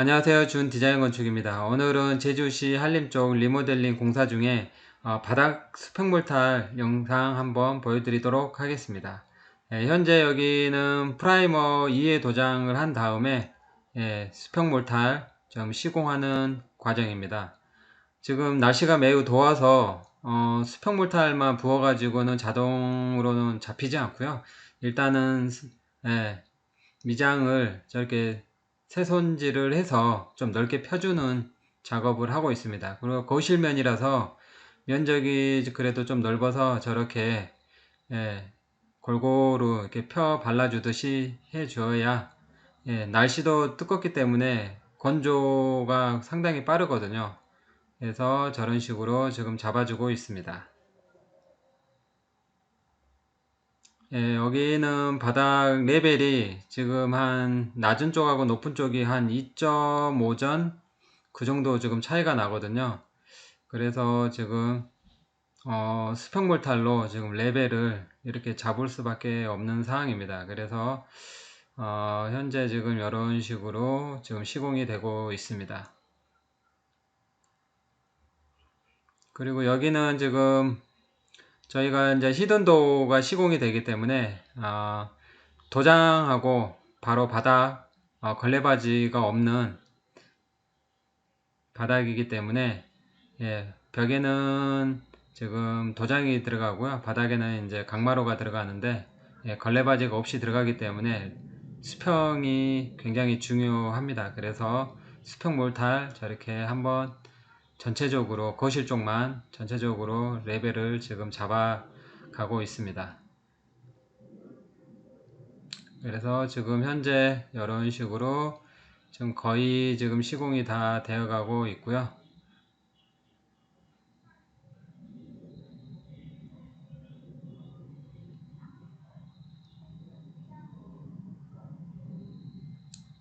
안녕하세요. 준 디자인 건축입니다. 오늘은 제주시 한림 쪽 리모델링 공사 중에 어, 바닥 수평몰탈 영상 한번 보여드리도록 하겠습니다. 예, 현재 여기는 프라이머 2에 도장을 한 다음에 예, 수평몰탈 좀 시공하는 과정입니다. 지금 날씨가 매우 더워서 어, 수평몰탈만 부어가지고는 자동으로는 잡히지 않고요. 일단은 예, 미장을 저렇게 새손질을 해서 좀 넓게 펴주는 작업을 하고 있습니다. 그리고 거실면이라서 면적이 그래도 좀 넓어서 저렇게 예, 골고루 이렇게 펴 발라주듯이 해줘야 예, 날씨도 뜨겁기 때문에 건조가 상당히 빠르거든요. 그래서 저런 식으로 지금 잡아주고 있습니다. 예, 여기는 바닥 레벨이 지금 한 낮은 쪽하고 높은 쪽이 한 2.5전 그 정도 지금 차이가 나거든요. 그래서 지금 어, 수평몰탈로 지금 레벨을 이렇게 잡을 수밖에 없는 상황입니다. 그래서 어, 현재 지금 이런 식으로 지금 시공이 되고 있습니다. 그리고 여기는 지금 저희가 이제 히든도가 시공이 되기 때문에 어, 도장하고 바로 바닥 어, 걸레바지가 없는 바닥이기 때문에 예, 벽에는 지금 도장이 들어가고요. 바닥에는 이제 강마루가 들어가는데 예, 걸레바지가 없이 들어가기 때문에 수평이 굉장히 중요합니다. 그래서 수평 몰탈 저렇게 한번 전체적으로 거실 쪽만 전체적으로 레벨을 지금 잡아 가고 있습니다. 그래서 지금 현재 이런 식으로 지금 거의 지금 시공이 다 되어 가고 있고요.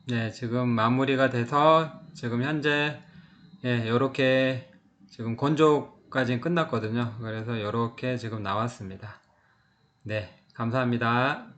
네 지금 마무리가 돼서 지금 현재 예, 요렇게 지금 건조까지 끝났거든요. 그래서 요렇게 지금 나왔습니다. 네, 감사합니다.